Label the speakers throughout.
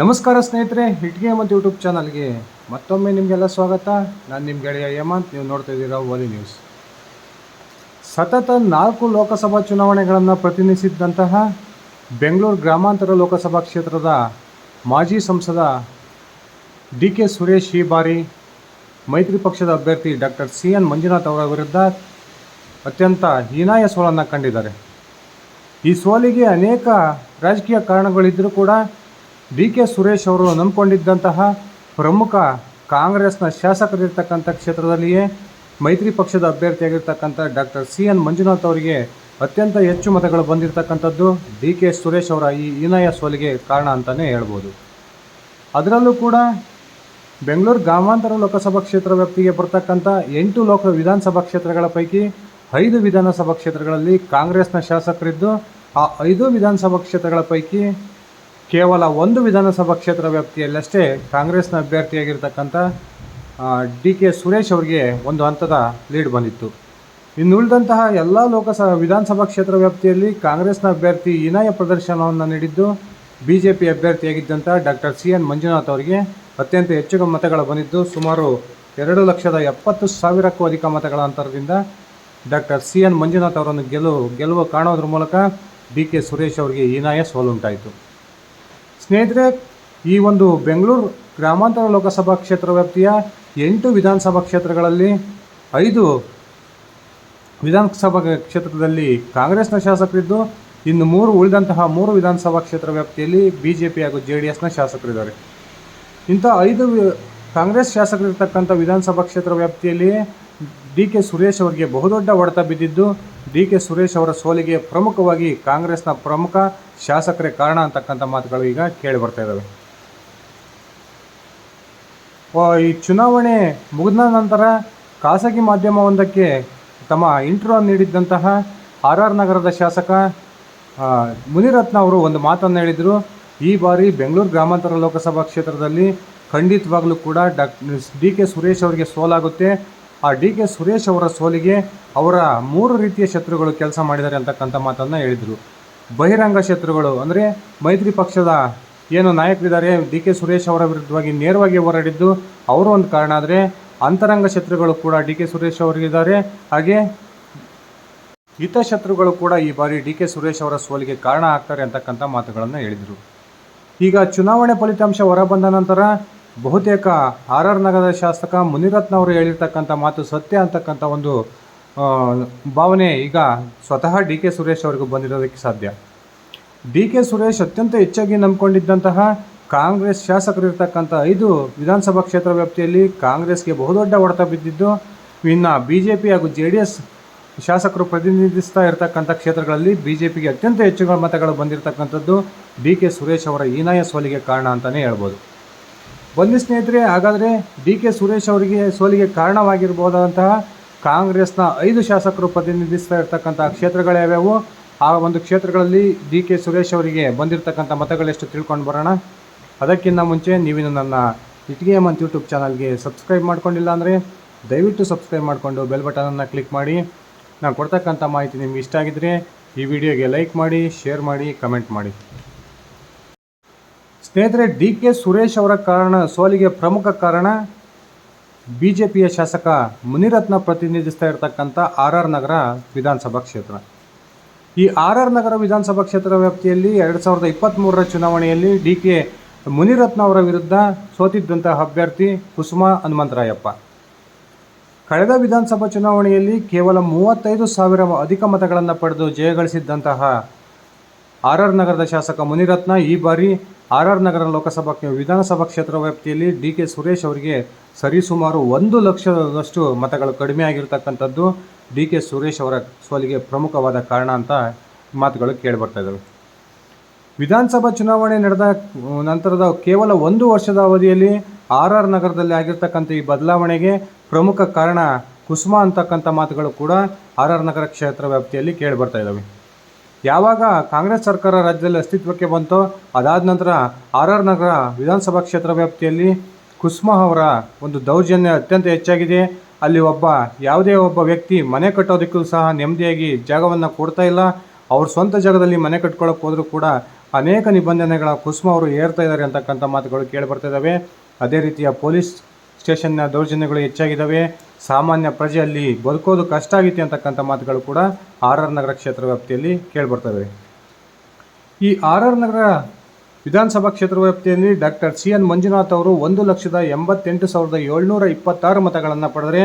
Speaker 1: ನಮಸ್ಕಾರ ಸ್ನೇಹಿತರೆ ಹಿಟ್ ಮತ್ತು ಯೂಟ್ಯೂಬ್ ಚಾನಲ್ಗೆ ಮತ್ತೊಮ್ಮೆ ನಿಮಗೆಲ್ಲ ಸ್ವಾಗತ ನಾನು ನಿಮ್ಮ ಗೆಳೆಯ ಹೇಮಂತ್ ನೀವು ನೋಡ್ತಾ ಇದ್ದೀರಾ ಓಲಿ ನ್ಯೂಸ್ ಸತತ ನಾಲ್ಕು ಲೋಕಸಭಾ ಚುನಾವಣೆಗಳನ್ನು ಪ್ರತಿನಿಧಿಸಿದ್ದಂತಹ ಬೆಂಗಳೂರು ಗ್ರಾಮಾಂತರ ಲೋಕಸಭಾ ಕ್ಷೇತ್ರದ ಮಾಜಿ ಸಂಸದ ಡಿ ಕೆ ಸುರೇಶ್ ಈ ಬಾರಿ ಮೈತ್ರಿ ಪಕ್ಷದ ಅಭ್ಯರ್ಥಿ ಡಾಕ್ಟರ್ ಸಿ ಎನ್ ಮಂಜುನಾಥ್ ಅವರ ವಿರುದ್ಧ ಅತ್ಯಂತ ಹೀನಾಯ ಸೋಲನ್ನು ಕಂಡಿದ್ದಾರೆ ಈ ಸೋಲಿಗೆ ಅನೇಕ ರಾಜಕೀಯ ಕಾರಣಗಳಿದ್ದರೂ ಕೂಡ ಡಿ ಕೆ ಸುರೇಶ್ ಅವರು ನಂಬಿಕೊಂಡಿದ್ದಂತಹ ಪ್ರಮುಖ ಕಾಂಗ್ರೆಸ್ನ ಶಾಸಕರಿರ್ತಕ್ಕಂಥ ಕ್ಷೇತ್ರದಲ್ಲಿಯೇ ಮೈತ್ರಿ ಪಕ್ಷದ ಅಭ್ಯರ್ಥಿಯಾಗಿರ್ತಕ್ಕಂಥ ಡಾಕ್ಟರ್ ಸಿ ಎನ್ ಮಂಜುನಾಥ್ ಅವರಿಗೆ ಅತ್ಯಂತ ಹೆಚ್ಚು ಮತಗಳು ಬಂದಿರತಕ್ಕಂಥದ್ದು ಡಿ ಕೆ ಸುರೇಶ್ ಅವರ ಈ ಹೀನಾಯ ಸೋಲಿಗೆ ಕಾರಣ ಅಂತಲೇ ಹೇಳ್ಬೋದು ಅದರಲ್ಲೂ ಕೂಡ ಬೆಂಗಳೂರು ಗ್ರಾಮಾಂತರ ಲೋಕಸಭಾ ಕ್ಷೇತ್ರ ವ್ಯಾಪ್ತಿಗೆ ಬರ್ತಕ್ಕಂಥ ಎಂಟು ಲೋಕ ವಿಧಾನಸಭಾ ಕ್ಷೇತ್ರಗಳ ಪೈಕಿ ಐದು ವಿಧಾನಸಭಾ ಕ್ಷೇತ್ರಗಳಲ್ಲಿ ಕಾಂಗ್ರೆಸ್ನ ಶಾಸಕರಿದ್ದು ಆ ಐದು ವಿಧಾನಸಭಾ ಕ್ಷೇತ್ರಗಳ ಪೈಕಿ ಕೇವಲ ಒಂದು ವಿಧಾನಸಭಾ ಕ್ಷೇತ್ರ ವ್ಯಾಪ್ತಿಯಲ್ಲಷ್ಟೇ ಕಾಂಗ್ರೆಸ್ನ ಅಭ್ಯರ್ಥಿಯಾಗಿರ್ತಕ್ಕಂಥ ಡಿ ಕೆ ಸುರೇಶ್ ಅವರಿಗೆ ಒಂದು ಹಂತದ ಲೀಡ್ ಬಂದಿತ್ತು ಇನ್ನುಳಿದಂತಹ ಎಲ್ಲ ಲೋಕಸಭಾ ವಿಧಾನಸಭಾ ಕ್ಷೇತ್ರ ವ್ಯಾಪ್ತಿಯಲ್ಲಿ ಕಾಂಗ್ರೆಸ್ನ ಅಭ್ಯರ್ಥಿ ಹೀನಾಯ ಪ್ರದರ್ಶನವನ್ನು ನೀಡಿದ್ದು ಬಿ ಜೆ ಪಿ ಅಭ್ಯರ್ಥಿಯಾಗಿದ್ದಂಥ ಡಾಕ್ಟರ್ ಸಿ ಎನ್ ಮಂಜುನಾಥ್ ಅವರಿಗೆ ಅತ್ಯಂತ ಹೆಚ್ಚು ಮತಗಳು ಬಂದಿದ್ದು ಸುಮಾರು ಎರಡು ಲಕ್ಷದ ಎಪ್ಪತ್ತು ಸಾವಿರಕ್ಕೂ ಅಧಿಕ ಮತಗಳ ಅಂತರದಿಂದ ಡಾಕ್ಟರ್ ಸಿ ಎನ್ ಮಂಜುನಾಥ್ ಅವರನ್ನು ಗೆಲುವು ಗೆಲುವು ಕಾಣೋದ್ರ ಮೂಲಕ ಡಿ ಕೆ ಸುರೇಶ್ ಅವರಿಗೆ ಹೀನಾಯ ಸೋಲುಂಟಾಯಿತು ಸ್ನೇಹಿತರೆ ಈ ಒಂದು ಬೆಂಗಳೂರು ಗ್ರಾಮಾಂತರ ಲೋಕಸಭಾ ಕ್ಷೇತ್ರ ವ್ಯಾಪ್ತಿಯ ಎಂಟು ವಿಧಾನಸಭಾ ಕ್ಷೇತ್ರಗಳಲ್ಲಿ ಐದು ವಿಧಾನಸಭಾ ಕ್ಷೇತ್ರದಲ್ಲಿ ಕಾಂಗ್ರೆಸ್ನ ಶಾಸಕರಿದ್ದು ಇನ್ನು ಮೂರು ಉಳಿದಂತಹ ಮೂರು ವಿಧಾನಸಭಾ ಕ್ಷೇತ್ರ ವ್ಯಾಪ್ತಿಯಲ್ಲಿ ಬಿ ಜೆ ಪಿ ಹಾಗೂ ಜೆ ಡಿ ಎಸ್ನ ಶಾಸಕರಿದ್ದಾರೆ ಇಂಥ ಐದು ಕಾಂಗ್ರೆಸ್ ಶಾಸಕರಿರ್ತಕ್ಕಂಥ ವಿಧಾನಸಭಾ ಕ್ಷೇತ್ರ ವ್ಯಾಪ್ತಿಯಲ್ಲಿ ಡಿ ಕೆ ಸುರೇಶ್ ಅವರಿಗೆ ಬಹುದೊಡ್ಡ ಹೊಡೆತ ಬಿದ್ದಿದ್ದು ಡಿ ಕೆ ಸುರೇಶ್ ಅವರ ಸೋಲಿಗೆ ಪ್ರಮುಖವಾಗಿ ಕಾಂಗ್ರೆಸ್ನ ಪ್ರಮುಖ ಶಾಸಕರೇ ಕಾರಣ ಅಂತಕ್ಕಂಥ ಮಾತುಗಳು ಈಗ ಕೇಳಿ ಬರ್ತಾ ಇದ್ದಾವೆ ಈ ಚುನಾವಣೆ ಮುಗಿದ ನಂತರ ಖಾಸಗಿ ಮಾಧ್ಯಮವೊಂದಕ್ಕೆ ತಮ್ಮ ಇಂಟರ್ವ್ಯೂ ನೀಡಿದ್ದಂತಹ ಆರ್ ಆರ್ ನಗರದ ಶಾಸಕ ಮುನಿರತ್ನ ಅವರು ಒಂದು ಮಾತನ್ನು ಹೇಳಿದರು ಈ ಬಾರಿ ಬೆಂಗಳೂರು ಗ್ರಾಮಾಂತರ ಲೋಕಸಭಾ ಕ್ಷೇತ್ರದಲ್ಲಿ ಖಂಡಿತವಾಗಲೂ ಕೂಡ ಡಾಕ್ ಡಿ ಕೆ ಸುರೇಶ್ ಅವರಿಗೆ ಸೋಲಾಗುತ್ತೆ ಆ ಡಿ ಕೆ ಸುರೇಶ್ ಅವರ ಸೋಲಿಗೆ ಅವರ ಮೂರು ರೀತಿಯ ಶತ್ರುಗಳು ಕೆಲಸ ಮಾಡಿದ್ದಾರೆ ಅಂತಕ್ಕಂಥ ಮಾತನ್ನು ಹೇಳಿದರು ಬಹಿರಂಗ ಶತ್ರುಗಳು ಅಂದರೆ ಮೈತ್ರಿ ಪಕ್ಷದ ಏನು ನಾಯಕರಿದ್ದಾರೆ ಡಿ ಕೆ ಸುರೇಶ್ ಅವರ ವಿರುದ್ಧವಾಗಿ ನೇರವಾಗಿ ಹೋರಾಡಿದ್ದು ಅವರು ಒಂದು ಕಾರಣ ಆದರೆ ಅಂತರಂಗ ಶತ್ರುಗಳು ಕೂಡ ಡಿ ಕೆ ಸುರೇಶ್ ಅವರಿಗಿದ್ದಾರೆ ಹಾಗೆ ಹಿತ ಶತ್ರುಗಳು ಕೂಡ ಈ ಬಾರಿ ಡಿ ಕೆ ಸುರೇಶ್ ಅವರ ಸೋಲಿಗೆ ಕಾರಣ ಆಗ್ತಾರೆ ಅಂತಕ್ಕಂಥ ಮಾತುಗಳನ್ನು ಹೇಳಿದರು ಈಗ ಚುನಾವಣೆ ಫಲಿತಾಂಶ ಹೊರಬಂದ ನಂತರ ಬಹುತೇಕ ಆರ್ ಆರ್ ನಗರದ ಶಾಸಕ ಮುನಿರತ್ನ ಅವರು ಹೇಳಿರ್ತಕ್ಕಂಥ ಮಾತು ಸತ್ಯ ಅಂತಕ್ಕಂಥ ಒಂದು ಭಾವನೆ ಈಗ ಸ್ವತಃ ಡಿ ಕೆ ಸುರೇಶ್ ಅವರಿಗೂ ಬಂದಿರೋದಕ್ಕೆ ಸಾಧ್ಯ ಡಿ ಕೆ ಸುರೇಶ್ ಅತ್ಯಂತ ಹೆಚ್ಚಾಗಿ ನಂಬಿಕೊಂಡಿದ್ದಂತಹ ಕಾಂಗ್ರೆಸ್ ಶಾಸಕರಿರ್ತಕ್ಕಂಥ ಐದು ವಿಧಾನಸಭಾ ಕ್ಷೇತ್ರ ವ್ಯಾಪ್ತಿಯಲ್ಲಿ ಕಾಂಗ್ರೆಸ್ಗೆ ಬಹುದೊಡ್ಡ ಹೊಡೆತ ಬಿದ್ದಿದ್ದು ಇನ್ನು ಬಿ ಜೆ ಪಿ ಹಾಗೂ ಜೆ ಡಿ ಎಸ್ ಶಾಸಕರು ಪ್ರತಿನಿಧಿಸ್ತಾ ಇರತಕ್ಕಂಥ ಕ್ಷೇತ್ರಗಳಲ್ಲಿ ಬಿ ಜೆ ಪಿಗೆ ಅತ್ಯಂತ ಹೆಚ್ಚು ಮತಗಳು ಬಂದಿರತಕ್ಕಂಥದ್ದು ಡಿ ಕೆ ಸುರೇಶ್ ಅವರ ಹೀನಾಯ ಸೋಲಿಗೆ ಕಾರಣ ಅಂತಲೇ ಹೇಳ್ಬೋದು ಬಂದಿ ಸ್ನೇಹಿತರೆ ಹಾಗಾದರೆ ಡಿ ಕೆ ಸುರೇಶ್ ಅವರಿಗೆ ಸೋಲಿಗೆ ಕಾರಣವಾಗಿರ್ಬೋದಾದಂತಹ ಕಾಂಗ್ರೆಸ್ನ ಐದು ಶಾಸಕರು ಪ್ರತಿನಿಧಿಸ್ತಾ ಇರ್ತಕ್ಕಂಥ ಕ್ಷೇತ್ರಗಳು ಯಾವ್ಯಾವು ಆ ಒಂದು ಕ್ಷೇತ್ರಗಳಲ್ಲಿ ಡಿ ಕೆ ಸುರೇಶ್ ಅವರಿಗೆ ಬಂದಿರತಕ್ಕಂಥ ಮತಗಳೆಷ್ಟು ತಿಳ್ಕೊಂಡು ಬರೋಣ ಅದಕ್ಕಿಂತ ಮುಂಚೆ ನೀವು ನನ್ನ ಇಟ್ಗೆ ಮಂತ್ ಯೂಟ್ಯೂಬ್ ಚಾನಲ್ಗೆ ಸಬ್ಸ್ಕ್ರೈಬ್ ಮಾಡ್ಕೊಂಡಿಲ್ಲ ಅಂದರೆ ದಯವಿಟ್ಟು ಸಬ್ಸ್ಕ್ರೈಬ್ ಮಾಡಿಕೊಂಡು ಬೆಲ್ ಬಟನನ್ನು ಕ್ಲಿಕ್ ಮಾಡಿ ನಾನು ಕೊಡ್ತಕ್ಕಂಥ ಮಾಹಿತಿ ನಿಮ್ಗೆ ಇಷ್ಟ ಆಗಿದ್ದರೆ ಈ ವಿಡಿಯೋಗೆ ಲೈಕ್ ಮಾಡಿ ಶೇರ್ ಮಾಡಿ ಕಮೆಂಟ್ ಮಾಡಿ ಸ್ನೇಹಿತರೆ ಡಿ ಕೆ ಸುರೇಶ್ ಅವರ ಕಾರಣ ಸೋಲಿಗೆ ಪ್ರಮುಖ ಕಾರಣ ಬಿ ಜೆ ಪಿಯ ಶಾಸಕ ಮುನಿರತ್ನ ಪ್ರತಿನಿಧಿಸ್ತಾ ಇರತಕ್ಕಂಥ ಆರ್ ಆರ್ ನಗರ ವಿಧಾನಸಭಾ ಕ್ಷೇತ್ರ ಈ ಆರ್ ಆರ್ ನಗರ ವಿಧಾನಸಭಾ ಕ್ಷೇತ್ರ ವ್ಯಾಪ್ತಿಯಲ್ಲಿ ಎರಡು ಸಾವಿರದ ಇಪ್ಪತ್ತ್ಮೂರರ ಚುನಾವಣೆಯಲ್ಲಿ ಡಿ ಕೆ ಮುನಿರತ್ನ ಅವರ ವಿರುದ್ಧ ಸೋತಿದ್ದಂತಹ ಅಭ್ಯರ್ಥಿ ಕುಸುಮಾ ಹನುಮಂತರಾಯಪ್ಪ ಕಳೆದ ವಿಧಾನಸಭಾ ಚುನಾವಣೆಯಲ್ಲಿ ಕೇವಲ ಮೂವತ್ತೈದು ಸಾವಿರ ಅಧಿಕ ಮತಗಳನ್ನು ಪಡೆದು ಜಯಗಳಿಸಿದ್ದಂತಹ ಆರ್ ಆರ್ ನಗರದ ಶಾಸಕ ಮುನಿರತ್ನ ಈ ಬಾರಿ ಆರ್ ಆರ್ ನಗರ ಲೋಕಸಭಾ ವಿಧಾನಸಭಾ ಕ್ಷೇತ್ರ ವ್ಯಾಪ್ತಿಯಲ್ಲಿ ಡಿ ಕೆ ಸುರೇಶ್ ಅವರಿಗೆ ಸರಿಸುಮಾರು ಒಂದು ಲಕ್ಷದಷ್ಟು ಮತಗಳು ಕಡಿಮೆ ಆಗಿರ್ತಕ್ಕಂಥದ್ದು ಡಿ ಕೆ ಸುರೇಶ್ ಅವರ ಸೋಲಿಗೆ ಪ್ರಮುಖವಾದ ಕಾರಣ ಅಂತ ಮಾತುಗಳು ಬರ್ತಾ ಇದ್ದಾವೆ ವಿಧಾನಸಭಾ ಚುನಾವಣೆ ನಡೆದ ನಂತರದ ಕೇವಲ ಒಂದು ವರ್ಷದ ಅವಧಿಯಲ್ಲಿ ಆರ್ ಆರ್ ನಗರದಲ್ಲಿ ಆಗಿರ್ತಕ್ಕಂಥ ಈ ಬದಲಾವಣೆಗೆ ಪ್ರಮುಖ ಕಾರಣ ಕುಸುಮ ಅಂತಕ್ಕಂಥ ಮಾತುಗಳು ಕೂಡ ಆರ್ ಆರ್ ನಗರ ಕ್ಷೇತ್ರ ವ್ಯಾಪ್ತಿಯಲ್ಲಿ ಕೇಳಿಬರ್ತಾ ಇದ್ದಾವೆ ಯಾವಾಗ ಕಾಂಗ್ರೆಸ್ ಸರ್ಕಾರ ರಾಜ್ಯದಲ್ಲಿ ಅಸ್ತಿತ್ವಕ್ಕೆ ಬಂತೋ ಅದಾದ ನಂತರ ಆರ್ ಆರ್ ನಗರ ವಿಧಾನಸಭಾ ಕ್ಷೇತ್ರ ವ್ಯಾಪ್ತಿಯಲ್ಲಿ ಕುಸ್ಮಾ ಅವರ ಒಂದು ದೌರ್ಜನ್ಯ ಅತ್ಯಂತ ಹೆಚ್ಚಾಗಿದೆ ಅಲ್ಲಿ ಒಬ್ಬ ಯಾವುದೇ ಒಬ್ಬ ವ್ಯಕ್ತಿ ಮನೆ ಕಟ್ಟೋದಕ್ಕೂ ಸಹ ನೆಮ್ಮದಿಯಾಗಿ ಜಾಗವನ್ನು ಕೊಡ್ತಾ ಇಲ್ಲ ಅವ್ರ ಸ್ವಂತ ಜಾಗದಲ್ಲಿ ಮನೆ ಕಟ್ಕೊಳ್ಳೋಕೆ ಹೋದರೂ ಕೂಡ ಅನೇಕ ನಿಬಂಧನೆಗಳ ಕುಸ್ಮ ಅವರು ಏರ್ತಾ ಇದ್ದಾರೆ ಅಂತಕ್ಕಂಥ ಮಾತುಗಳು ಕೇಳಿಬರ್ತಾ ಇದ್ದಾವೆ ಅದೇ ರೀತಿಯ ಪೊಲೀಸ್ ಸ್ಟೇಷನ್ನ ದೌರ್ಜನ್ಯಗಳು ಹೆಚ್ಚಾಗಿದ್ದಾವೆ ಸಾಮಾನ್ಯ ಪ್ರಜೆಯಲ್ಲಿ ಬದುಕೋದು ಕಷ್ಟ ಆಗಿದೆ ಅಂತಕ್ಕಂಥ ಮಾತುಗಳು ಕೂಡ ಆರ್ ಆರ್ ನಗರ ಕ್ಷೇತ್ರ ವ್ಯಾಪ್ತಿಯಲ್ಲಿ ಕೇಳಿಬರ್ತವೆ ಈ ಆರ್ ಆರ್ ನಗರ ವಿಧಾನಸಭಾ ಕ್ಷೇತ್ರ ವ್ಯಾಪ್ತಿಯಲ್ಲಿ ಡಾಕ್ಟರ್ ಸಿ ಎನ್ ಮಂಜುನಾಥ್ ಅವರು ಒಂದು ಲಕ್ಷದ ಎಂಬತ್ತೆಂಟು ಸಾವಿರದ ಏಳ್ನೂರ ಇಪ್ಪತ್ತಾರು ಮತಗಳನ್ನು ಪಡೆದರೆ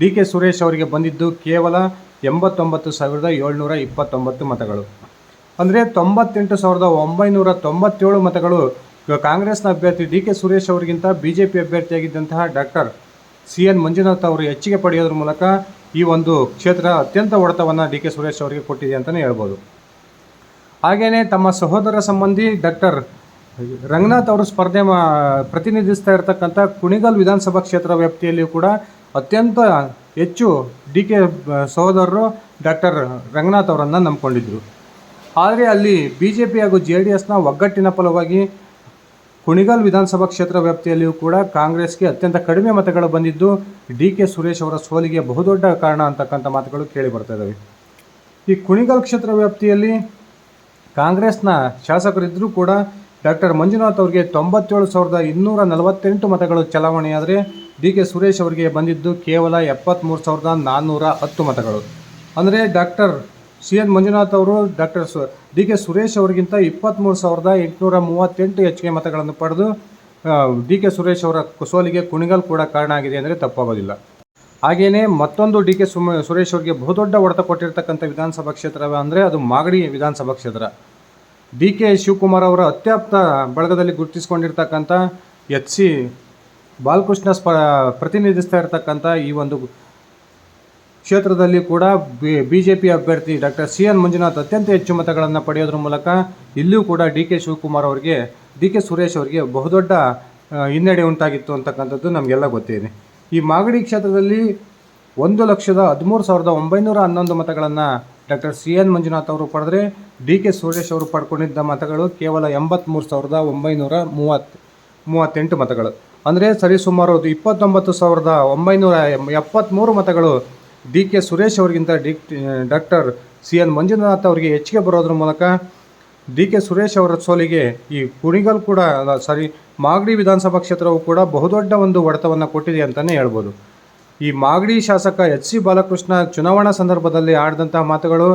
Speaker 1: ಡಿ ಕೆ ಸುರೇಶ್ ಅವರಿಗೆ ಬಂದಿದ್ದು ಕೇವಲ ಎಂಬತ್ತೊಂಬತ್ತು ಸಾವಿರದ ಏಳ್ನೂರ ಇಪ್ಪತ್ತೊಂಬತ್ತು ಮತಗಳು ಅಂದರೆ ತೊಂಬತ್ತೆಂಟು ಸಾವಿರದ ಒಂಬೈನೂರ ತೊಂಬತ್ತೇಳು ಮತಗಳು ಇವಾಗ ಕಾಂಗ್ರೆಸ್ನ ಅಭ್ಯರ್ಥಿ ಡಿ ಕೆ ಸುರೇಶ್ ಅವರಿಗಿಂತ ಬಿ ಜೆ ಪಿ ಅಭ್ಯರ್ಥಿಯಾಗಿದ್ದಂತಹ ಡಾಕ್ಟರ್ ಸಿ ಎನ್ ಮಂಜುನಾಥ್ ಅವರು ಹೆಚ್ಚಿಗೆ ಪಡೆಯೋದ್ರ ಮೂಲಕ ಈ ಒಂದು ಕ್ಷೇತ್ರ ಅತ್ಯಂತ ಹೊಡೆತವನ್ನು ಡಿ ಕೆ ಸುರೇಶ್ ಅವರಿಗೆ ಕೊಟ್ಟಿದೆ ಅಂತಲೇ ಹೇಳ್ಬೋದು ಹಾಗೆಯೇ ತಮ್ಮ ಸಹೋದರ ಸಂಬಂಧಿ ಡಾಕ್ಟರ್ ರಂಗನಾಥ್ ಅವರು ಸ್ಪರ್ಧೆ ಮಾ ಪ್ರತಿನಿಧಿಸ್ತಾ ಇರತಕ್ಕಂಥ ಕುಣಿಗಲ್ ವಿಧಾನಸಭಾ ಕ್ಷೇತ್ರ ವ್ಯಾಪ್ತಿಯಲ್ಲಿಯೂ ಕೂಡ ಅತ್ಯಂತ ಹೆಚ್ಚು ಡಿ ಕೆ ಸಹೋದರರು ಡಾಕ್ಟರ್ ರಂಗನಾಥ್ ಅವರನ್ನು ನಂಬಿಕೊಂಡಿದ್ದರು ಆದರೆ ಅಲ್ಲಿ ಬಿ ಜೆ ಪಿ ಹಾಗೂ ಜೆ ಡಿ ಎಸ್ನ ಒಗ್ಗಟ್ಟಿನ ಫಲವಾಗಿ ಕುಣಿಗಲ್ ವಿಧಾನಸಭಾ ಕ್ಷೇತ್ರ ವ್ಯಾಪ್ತಿಯಲ್ಲಿಯೂ ಕೂಡ ಕಾಂಗ್ರೆಸ್ಗೆ ಅತ್ಯಂತ ಕಡಿಮೆ ಮತಗಳು ಬಂದಿದ್ದು ಡಿ ಕೆ ಸುರೇಶ್ ಅವರ ಸೋಲಿಗೆ ಬಹುದೊಡ್ಡ ಕಾರಣ ಅಂತಕ್ಕಂಥ ಮಾತುಗಳು ಕೇಳಿ ಬರ್ತಾ ಇದ್ದಾವೆ ಈ ಕುಣಿಗಲ್ ಕ್ಷೇತ್ರ ವ್ಯಾಪ್ತಿಯಲ್ಲಿ ಕಾಂಗ್ರೆಸ್ನ ಶಾಸಕರಿದ್ದರೂ ಕೂಡ ಡಾಕ್ಟರ್ ಮಂಜುನಾಥ್ ಅವರಿಗೆ ತೊಂಬತ್ತೇಳು ಸಾವಿರದ ಇನ್ನೂರ ನಲವತ್ತೆಂಟು ಮತಗಳು ಚಲಾವಣೆಯಾದರೆ ಡಿ ಕೆ ಸುರೇಶ್ ಅವರಿಗೆ ಬಂದಿದ್ದು ಕೇವಲ ಎಪ್ಪತ್ತ್ಮೂರು ಸಾವಿರದ ನಾನ್ನೂರ ಹತ್ತು ಮತಗಳು ಅಂದರೆ ಡಾಕ್ಟರ್ ಸಿ ಎನ್ ಮಂಜುನಾಥ್ ಅವರು ಡಾಕ್ಟರ್ ಸು ಡಿ ಕೆ ಸುರೇಶ್ ಅವರಿಗಿಂತ ಇಪ್ಪತ್ತ್ಮೂರು ಸಾವಿರದ ಎಂಟುನೂರ ಮೂವತ್ತೆಂಟು ಕೆ ಮತಗಳನ್ನು ಪಡೆದು ಡಿ ಕೆ ಸುರೇಶ್ ಅವರ ಸೋಲಿಗೆ ಕುಣಿಗಲ್ ಕೂಡ ಕಾರಣ ಆಗಿದೆ ಅಂದರೆ ತಪ್ಪಾಗೋದಿಲ್ಲ ಹಾಗೆಯೇ ಮತ್ತೊಂದು ಡಿ ಕೆ ಸುಮ ಸುರೇಶ್ ಅವರಿಗೆ ಬಹುದೊಡ್ಡ ಹೊಡೆತ ಕೊಟ್ಟಿರ್ತಕ್ಕಂಥ ವಿಧಾನಸಭಾ ಕ್ಷೇತ್ರ ಅಂದರೆ ಅದು ಮಾಗಡಿ ವಿಧಾನಸಭಾ ಕ್ಷೇತ್ರ ಡಿ ಕೆ ಶಿವಕುಮಾರ್ ಅವರ ಅತ್ಯಾಪ್ತ ಬಳಗದಲ್ಲಿ ಗುರುತಿಸಿಕೊಂಡಿರ್ತಕ್ಕಂಥ ಎಚ್ ಸಿ ಬಾಲಕೃಷ್ಣ ಸ್ಪ ಪ್ರತಿನಿಧಿಸ್ತಾ ಇರತಕ್ಕಂಥ ಈ ಒಂದು ಕ್ಷೇತ್ರದಲ್ಲಿ ಕೂಡ ಬಿ ಜೆ ಪಿ ಅಭ್ಯರ್ಥಿ ಡಾಕ್ಟರ್ ಸಿ ಎನ್ ಮಂಜುನಾಥ್ ಅತ್ಯಂತ ಹೆಚ್ಚು ಮತಗಳನ್ನು ಪಡೆಯೋದ್ರ ಮೂಲಕ ಇಲ್ಲೂ ಕೂಡ ಡಿ ಕೆ ಶಿವಕುಮಾರ್ ಅವರಿಗೆ ಡಿ ಕೆ ಸುರೇಶ್ ಅವರಿಗೆ ಬಹುದೊಡ್ಡ ಹಿನ್ನಡೆ ಉಂಟಾಗಿತ್ತು ಅಂತಕ್ಕಂಥದ್ದು ನಮಗೆಲ್ಲ ಗೊತ್ತಿದೆ ಈ ಮಾಗಡಿ ಕ್ಷೇತ್ರದಲ್ಲಿ ಒಂದು ಲಕ್ಷದ ಹದಿಮೂರು ಸಾವಿರದ ಒಂಬೈನೂರ ಹನ್ನೊಂದು ಮತಗಳನ್ನು ಡಾಕ್ಟರ್ ಸಿ ಎನ್ ಮಂಜುನಾಥ್ ಅವರು ಪಡೆದರೆ ಡಿ ಕೆ ಸುರೇಶ್ ಅವರು ಪಡ್ಕೊಂಡಿದ್ದ ಮತಗಳು ಕೇವಲ ಎಂಬತ್ತ್ಮೂರು ಸಾವಿರದ ಒಂಬೈನೂರ ಮೂವತ್ತು ಮೂವತ್ತೆಂಟು ಮತಗಳು ಅಂದರೆ ಸರಿಸುಮಾರು ಇಪ್ಪತ್ತೊಂಬತ್ತು ಸಾವಿರದ ಒಂಬೈನೂರ ಎಪ್ಪತ್ತ್ಮೂರು ಮತಗಳು ಡಿ ಕೆ ಸುರೇಶ್ ಅವರಿಗಿಂತ D doctor C N Manjunath ಅವರಿಗೆ ಹೆಚ್ಚಿಗೆ ಬರೋದ್ರ ಮೂಲಕ ಡಿ ಕೆ ಸುರೇಶ್ ಅವರ ಸೋಲಿಗೆ ಈ ಕುಣಿಗಲ್ ಕೂಡ ಸಾರಿ ಮಾಗಡಿ ವಿಧಾನಸಭಾ ಕ್ಷೇತ್ರವು ಕೂಡ ಬಹುದೊಡ್ಡ ಒಂದು ಹೊಡೆತವನ್ನು ಕೊಟ್ಟಿದೆ ಅಂತಲೇ ಹೇಳ್ಬೋದು ಈ ಮಾಗಡಿ ಶಾಸಕ ಎಚ್ ಸಿ ಬಾಲಕೃಷ್ಣ ಚುನಾವಣಾ ಸಂದರ್ಭದಲ್ಲಿ ಆಡಿದಂತಹ ಮಾತುಗಳು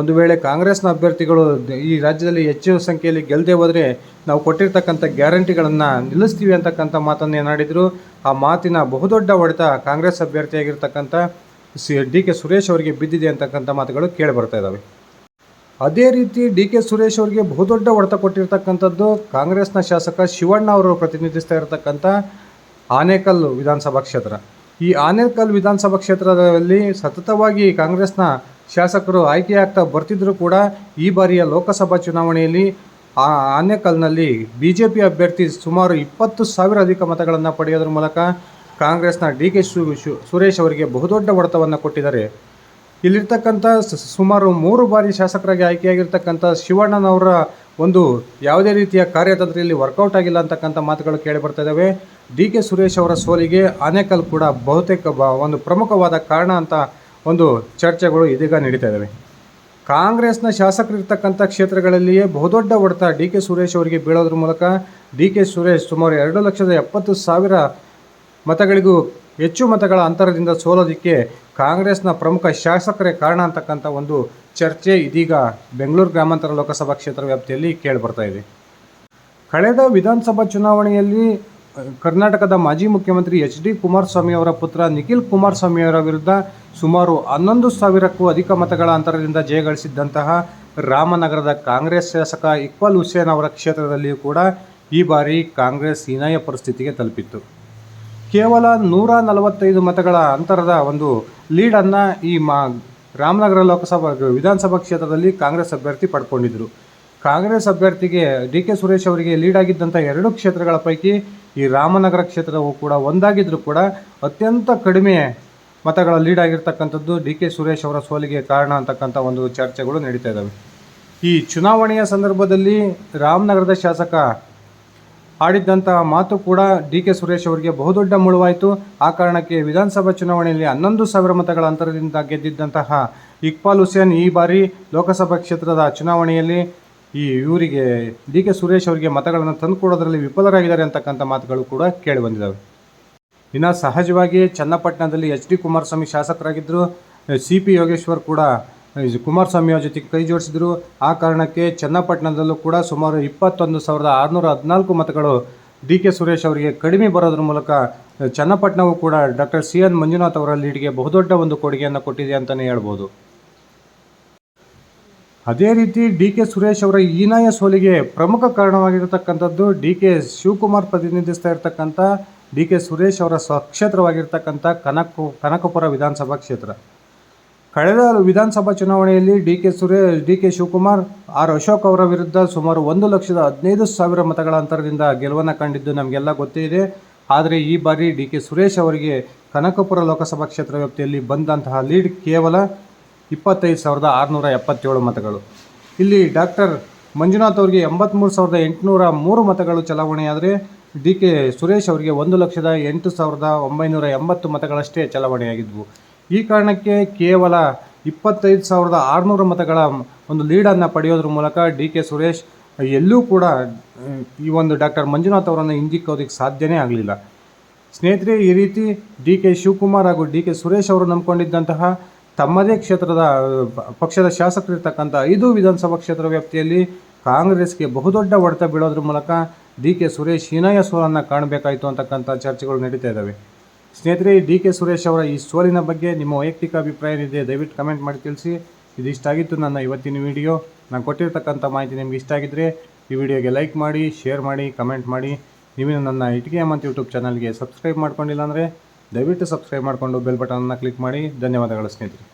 Speaker 1: ಒಂದು ವೇಳೆ ಕಾಂಗ್ರೆಸ್ನ ಅಭ್ಯರ್ಥಿಗಳು ಈ ರಾಜ್ಯದಲ್ಲಿ ಹೆಚ್ಚಿನ ಸಂಖ್ಯೆಯಲ್ಲಿ ಗೆಲ್ಲದೆ ಹೋದರೆ ನಾವು ಕೊಟ್ಟಿರ್ತಕ್ಕಂಥ ಗ್ಯಾರಂಟಿಗಳನ್ನು ನಿಲ್ಲಿಸ್ತೀವಿ ಅಂತಕ್ಕಂಥ ಏನಾಡಿದರು ಆ ಮಾತಿನ ಬಹುದೊಡ್ಡ ಹೊಡೆತ ಕಾಂಗ್ರೆಸ್ ಅಭ್ಯರ್ಥಿಯಾಗಿರ್ತಕ್ಕಂಥ ಸಿ ಡಿ ಕೆ ಸುರೇಶ್ ಅವರಿಗೆ ಬಿದ್ದಿದೆ ಅಂತಕ್ಕಂಥ ಮಾತುಗಳು ಕೇಳಿ ಬರ್ತಾ ಇದ್ದಾವೆ ಅದೇ ರೀತಿ ಡಿ ಕೆ ಸುರೇಶ್ ಅವರಿಗೆ ಬಹುದೊಡ್ಡ ಹೊಡೆತ ಕೊಟ್ಟಿರ್ತಕ್ಕಂಥದ್ದು ಕಾಂಗ್ರೆಸ್ನ ಶಾಸಕ ಶಿವಣ್ಣ ಅವರು ಪ್ರತಿನಿಧಿಸ್ತಾ ಇರತಕ್ಕಂಥ ಆನೇಕಲ್ ವಿಧಾನಸಭಾ ಕ್ಷೇತ್ರ ಈ ಆನೇಕಲ್ ವಿಧಾನಸಭಾ ಕ್ಷೇತ್ರದಲ್ಲಿ ಸತತವಾಗಿ ಕಾಂಗ್ರೆಸ್ನ ಶಾಸಕರು ಆಯ್ಕೆಯಾಗ್ತಾ ಬರ್ತಿದ್ರು ಕೂಡ ಈ ಬಾರಿಯ ಲೋಕಸಭಾ ಚುನಾವಣೆಯಲ್ಲಿ ಆ ಆನೇಕಲ್ನಲ್ಲಿ ಬಿ ಜೆ ಪಿ ಅಭ್ಯರ್ಥಿ ಸುಮಾರು ಇಪ್ಪತ್ತು ಸಾವಿರ ಅಧಿಕ ಮತಗಳನ್ನು ಪಡೆಯೋದ್ರ ಮೂಲಕ ಕಾಂಗ್ರೆಸ್ನ ಡಿ ಕೆ ಸುರೇಶ್ ಅವರಿಗೆ ಬಹುದೊಡ್ಡ ಹೊಡೆತವನ್ನು ಕೊಟ್ಟಿದ್ದಾರೆ ಇಲ್ಲಿರ್ತಕ್ಕಂಥ ಸುಮಾರು ಮೂರು ಬಾರಿ ಶಾಸಕರಾಗಿ ಆಯ್ಕೆಯಾಗಿರ್ತಕ್ಕಂಥ ಶಿವಣ್ಣನವರ ಒಂದು ಯಾವುದೇ ರೀತಿಯ ಕಾರ್ಯತಂತ್ರದಲ್ಲಿ ವರ್ಕೌಟ್ ಆಗಿಲ್ಲ ಅಂತಕ್ಕಂಥ ಮಾತುಗಳು ಕೇಳಿ ಬರ್ತಾ ಇದ್ದಾವೆ ಡಿ ಕೆ ಸುರೇಶ್ ಅವರ ಸೋಲಿಗೆ ಆನೇಕಲ್ ಕೂಡ ಬಹುತೇಕ ಬ ಒಂದು ಪ್ರಮುಖವಾದ ಕಾರಣ ಅಂತ ಒಂದು ಚರ್ಚೆಗಳು ಇದೀಗ ನಡೀತಾ ಇದ್ದಾವೆ ಕಾಂಗ್ರೆಸ್ನ ಶಾಸಕರಿರ್ತಕ್ಕಂಥ ಕ್ಷೇತ್ರಗಳಲ್ಲಿಯೇ ಬಹುದೊಡ್ಡ ಹೊಡೆತ ಡಿ ಕೆ ಸುರೇಶ್ ಅವರಿಗೆ ಬೀಳೋದ್ರ ಮೂಲಕ ಡಿ ಕೆ ಸುರೇಶ್ ಸುಮಾರು ಎರಡು ಲಕ್ಷದ ಎಪ್ಪತ್ತು ಸಾವಿರ ಮತಗಳಿಗೂ ಹೆಚ್ಚು ಮತಗಳ ಅಂತರದಿಂದ ಸೋಲೋದಕ್ಕೆ ಕಾಂಗ್ರೆಸ್ನ ಪ್ರಮುಖ ಶಾಸಕರೇ ಕಾರಣ ಅಂತಕ್ಕಂಥ ಒಂದು ಚರ್ಚೆ ಇದೀಗ ಬೆಂಗಳೂರು ಗ್ರಾಮಾಂತರ ಲೋಕಸಭಾ ಕ್ಷೇತ್ರ ವ್ಯಾಪ್ತಿಯಲ್ಲಿ ಕೇಳಿಬರ್ತಾ ಇದೆ ಕಳೆದ ವಿಧಾನಸಭಾ ಚುನಾವಣೆಯಲ್ಲಿ ಕರ್ನಾಟಕದ ಮಾಜಿ ಮುಖ್ಯಮಂತ್ರಿ ಎಚ್ ಡಿ ಕುಮಾರಸ್ವಾಮಿ ಅವರ ಪುತ್ರ ನಿಖಿಲ್ ಕುಮಾರಸ್ವಾಮಿ ಅವರ ವಿರುದ್ಧ ಸುಮಾರು ಹನ್ನೊಂದು ಸಾವಿರಕ್ಕೂ ಅಧಿಕ ಮತಗಳ ಅಂತರದಿಂದ ಜಯಗಳಿಸಿದ್ದಂತಹ ರಾಮನಗರದ ಕಾಂಗ್ರೆಸ್ ಶಾಸಕ ಇಕ್ಬಾಲ್ ಹುಸೇನ್ ಅವರ ಕ್ಷೇತ್ರದಲ್ಲಿಯೂ ಕೂಡ ಈ ಬಾರಿ ಕಾಂಗ್ರೆಸ್ ಹೀನಾಯ ಪರಿಸ್ಥಿತಿಗೆ ತಲುಪಿತ್ತು ಕೇವಲ ನೂರ ನಲವತ್ತೈದು ಮತಗಳ ಅಂತರದ ಒಂದು ಲೀಡನ್ನು ಈ ಮಾ ರಾಮನಗರ ಲೋಕಸಭಾ ವಿಧಾನಸಭಾ ಕ್ಷೇತ್ರದಲ್ಲಿ ಕಾಂಗ್ರೆಸ್ ಅಭ್ಯರ್ಥಿ ಪಡ್ಕೊಂಡಿದ್ದರು ಕಾಂಗ್ರೆಸ್ ಅಭ್ಯರ್ಥಿಗೆ ಡಿ ಕೆ ಸುರೇಶ್ ಅವರಿಗೆ ಲೀಡ್ ಆಗಿದ್ದಂಥ ಎರಡು ಕ್ಷೇತ್ರಗಳ ಪೈಕಿ ಈ ರಾಮನಗರ ಕ್ಷೇತ್ರವು ಕೂಡ ಒಂದಾಗಿದ್ದರೂ ಕೂಡ ಅತ್ಯಂತ ಕಡಿಮೆ ಮತಗಳ ಲೀಡ್ ಆಗಿರ್ತಕ್ಕಂಥದ್ದು ಡಿ ಕೆ ಸುರೇಶ್ ಅವರ ಸೋಲಿಗೆ ಕಾರಣ ಅಂತಕ್ಕಂಥ ಒಂದು ಚರ್ಚೆಗಳು ನಡೀತಾ ಇದ್ದಾವೆ ಈ ಚುನಾವಣೆಯ ಸಂದರ್ಭದಲ್ಲಿ ರಾಮನಗರದ ಶಾಸಕ ಆಡಿದ್ದಂತಹ ಮಾತು ಕೂಡ ಡಿ ಕೆ ಸುರೇಶ್ ಅವರಿಗೆ ಬಹುದೊಡ್ಡ ಮುಳುವಾಯಿತು ಆ ಕಾರಣಕ್ಕೆ ವಿಧಾನಸಭಾ ಚುನಾವಣೆಯಲ್ಲಿ ಹನ್ನೊಂದು ಸಾವಿರ ಮತಗಳ ಅಂತರದಿಂದ ಗೆದ್ದಿದ್ದಂತಹ ಇಕ್ಬಾಲ್ ಹುಸೇನ್ ಈ ಬಾರಿ ಲೋಕಸಭಾ ಕ್ಷೇತ್ರದ ಚುನಾವಣೆಯಲ್ಲಿ ಈ ಇವರಿಗೆ ಡಿ ಕೆ ಸುರೇಶ್ ಅವರಿಗೆ ಮತಗಳನ್ನು ತಂದುಕೊಡೋದರಲ್ಲಿ ವಿಫಲರಾಗಿದ್ದಾರೆ ಅಂತಕ್ಕಂಥ ಮಾತುಗಳು ಕೂಡ ಕೇಳಿಬಂದಿದ್ದಾವೆ ಇನ್ನು ಸಹಜವಾಗಿ ಚನ್ನಪಟ್ಟಣದಲ್ಲಿ ಎಚ್ ಡಿ ಕುಮಾರಸ್ವಾಮಿ ಶಾಸಕರಾಗಿದ್ದರು ಸಿ ಪಿ ಯೋಗೇಶ್ವರ್ ಕೂಡ ಕುಮಾರಸ್ವಾಮಿ ಅವರ ಜೊತೆಗೆ ಕೈ ಜೋಡಿಸಿದ್ರು ಆ ಕಾರಣಕ್ಕೆ ಚನ್ನಪಟ್ಟಣದಲ್ಲೂ ಕೂಡ ಸುಮಾರು ಇಪ್ಪತ್ತೊಂದು ಸಾವಿರದ ಆರುನೂರ ಹದಿನಾಲ್ಕು ಮತಗಳು ಡಿ ಕೆ ಸುರೇಶ್ ಅವರಿಗೆ ಕಡಿಮೆ ಬರೋದ್ರ ಮೂಲಕ ಚನ್ನಪಟ್ಟಣವು ಕೂಡ ಡಾಕ್ಟರ್ ಸಿ ಎನ್ ಮಂಜುನಾಥ್ ಅವರ ಲೀಡ್ಗೆ ಬಹುದೊಡ್ಡ ಒಂದು ಕೊಡುಗೆಯನ್ನು ಕೊಟ್ಟಿದೆ ಅಂತಲೇ ಹೇಳ್ಬೋದು ಅದೇ ರೀತಿ ಡಿ ಕೆ ಸುರೇಶ್ ಅವರ ಈನಾಯ ಸೋಲಿಗೆ ಪ್ರಮುಖ ಕಾರಣವಾಗಿರತಕ್ಕಂಥದ್ದು ಡಿ ಕೆ ಶಿವಕುಮಾರ್ ಪ್ರತಿನಿಧಿಸ್ತಾ ಇರತಕ್ಕಂಥ ಡಿ ಕೆ ಸುರೇಶ್ ಅವರ ಸ್ವಕ್ಷೇತ್ರವಾಗಿರ್ತಕ್ಕಂಥ ಕನಕ ಕನಕಪುರ ವಿಧಾನಸಭಾ ಕ್ಷೇತ್ರ ಕಳೆದ ವಿಧಾನಸಭಾ ಚುನಾವಣೆಯಲ್ಲಿ D K Suresh D K Shivakumar R Ashok ಅವರ ವಿರುದ್ಧ ಸುಮಾರು ಒಂದು ಲಕ್ಷದ ಹದಿನೈದು ಸಾವಿರ ಮತಗಳ ಅಂತರದಿಂದ ಗೆಲುವನ್ನು ಕಂಡಿದ್ದು ನಮಗೆಲ್ಲ ಗೊತ್ತೇ ಇದೆ ಆದರೆ ಈ ಬಾರಿ ಡಿ ಕೆ ಸುರೇಶ್ ಅವರಿಗೆ ಕನಕಪುರ ಲೋಕಸಭಾ ಕ್ಷೇತ್ರ ವ್ಯಾಪ್ತಿಯಲ್ಲಿ ಬಂದಂತಹ ಲೀಡ್ ಕೇವಲ ಇಪ್ಪತ್ತೈದು ಸಾವಿರದ ಆರುನೂರ ಎಪ್ಪತ್ತೇಳು ಮತಗಳು ಇಲ್ಲಿ ಡಾಕ್ಟರ್ ಮಂಜುನಾಥ್ ಅವರಿಗೆ ಎಂಬತ್ತ್ಮೂರು ಸಾವಿರದ ಎಂಟುನೂರ ಮೂರು ಮತಗಳು ಚಲಾವಣೆಯಾದರೆ ಡಿ ಕೆ ಸುರೇಶ್ ಅವರಿಗೆ ಒಂದು ಲಕ್ಷದ ಎಂಟು ಸಾವಿರದ ಒಂಬೈನೂರ ಎಂಬತ್ತು ಮತಗಳಷ್ಟೇ ಚಲಾವಣೆಯಾಗಿದ್ವು ಈ ಕಾರಣಕ್ಕೆ ಕೇವಲ ಇಪ್ಪತ್ತೈದು ಸಾವಿರದ ಆರುನೂರು ಮತಗಳ ಒಂದು ಲೀಡನ್ನು ಪಡೆಯೋದ್ರ ಮೂಲಕ ಡಿ ಕೆ ಸುರೇಶ್ ಎಲ್ಲೂ ಕೂಡ ಈ ಒಂದು ಡಾಕ್ಟರ್ ಮಂಜುನಾಥ್ ಅವರನ್ನು ಹಿಂದಿಕ್ಕೋದಕ್ಕೆ ಸಾಧ್ಯನೇ ಆಗಲಿಲ್ಲ ಸ್ನೇಹಿತರೆ ಈ ರೀತಿ ಡಿ ಕೆ ಶಿವಕುಮಾರ್ ಹಾಗೂ ಡಿ ಕೆ ಸುರೇಶ್ ಅವರು ನಂಬಿಕೊಂಡಿದ್ದಂತಹ ತಮ್ಮದೇ ಕ್ಷೇತ್ರದ ಪಕ್ಷದ ಶಾಸಕರಿರ್ತಕ್ಕಂಥ ಐದು ವಿಧಾನಸಭಾ ಕ್ಷೇತ್ರ ವ್ಯಾಪ್ತಿಯಲ್ಲಿ ಕಾಂಗ್ರೆಸ್ಗೆ ಬಹುದೊಡ್ಡ ಹೊಡೆತ ಬೀಳೋದ್ರ ಮೂಲಕ ಡಿ ಕೆ ಸುರೇಶ್ ಹೀನಾಯ ಸೋಲನ್ನು ಕಾಣಬೇಕಾಯಿತು ಅಂತಕ್ಕಂಥ ಚರ್ಚೆಗಳು ನಡೀತಾ ಇದ್ದಾವೆ ಸ್ನೇಹಿತರೆ ಡಿ ಕೆ ಸುರೇಶ್ ಅವರ ಈ ಸೋಲಿನ ಬಗ್ಗೆ ನಿಮ್ಮ ವೈಯಕ್ತಿಕ ಅಭಿಪ್ರಾಯ ಏನಿದೆ ದಯವಿಟ್ಟು ಕಮೆಂಟ್ ಮಾಡಿ ತಿಳಿಸಿ ಇದು ಇಷ್ಟ ಆಗಿತ್ತು ನನ್ನ ಇವತ್ತಿನ ವಿಡಿಯೋ ನಾನು ಕೊಟ್ಟಿರ್ತಕ್ಕಂಥ ಮಾಹಿತಿ ನಿಮ್ಗೆ ಇಷ್ಟ ಆಗಿದ್ದರೆ ಈ ವಿಡಿಯೋಗೆ ಲೈಕ್ ಮಾಡಿ ಶೇರ್ ಮಾಡಿ ಕಮೆಂಟ್ ಮಾಡಿ ನೀವಿನ ನನ್ನ ಇಟ್ಕೆ ಮತ್ತು ಯೂಟ್ಯೂಬ್ ಚಾನಲ್ಗೆ ಸಬ್ಸ್ಕ್ರೈಬ್ ಮಾಡ್ಕೊಂಡಿಲ್ಲ ಅಂದರೆ ದಯವಿಟ್ಟು ಸಬ್ಸ್ಕ್ರೈಬ್ ಮಾಡಿಕೊಂಡು ಬೆಲ್ ಬಟನನ್ನು ಕ್ಲಿಕ್ ಮಾಡಿ ಧನ್ಯವಾದಗಳು ಸ್ನೇಹಿತರೆ